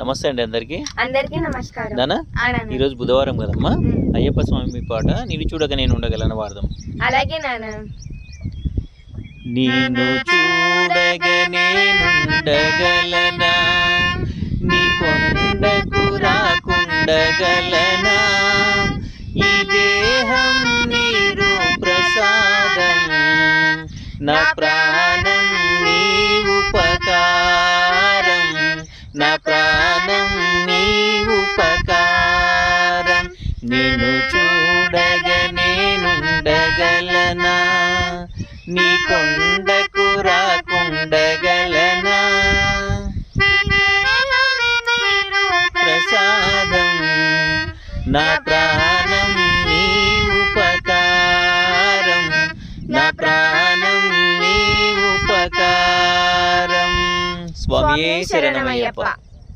నమస్తే అండి అందరికి. అందరికీ నమస్కారం. నానా. ఈరోజు బుధవారం కదమ్మా. అయ్యప్ప స్వామి పాట నిన్ను చూడక నేను ఉండగలను వాడదాం. అలాగే నాన్న నిన్ను చూడగ నేనుండగలనా నీ కొండకు రాకుండగలనా? ఈ దేహం నీరు ప్రసాదం. నా ప్రాణం ప్రాణం నీ ఉపకారం నిన్ను చూడగ నేనుండగలనా? నీ కొండకు రాకుండగలనా? ప్రసాదం నా ప్రాణం నీ ఉపకారం నా ప్రాణం నీ ఉపకారం స్వామియే శరణమయ్యప్ప.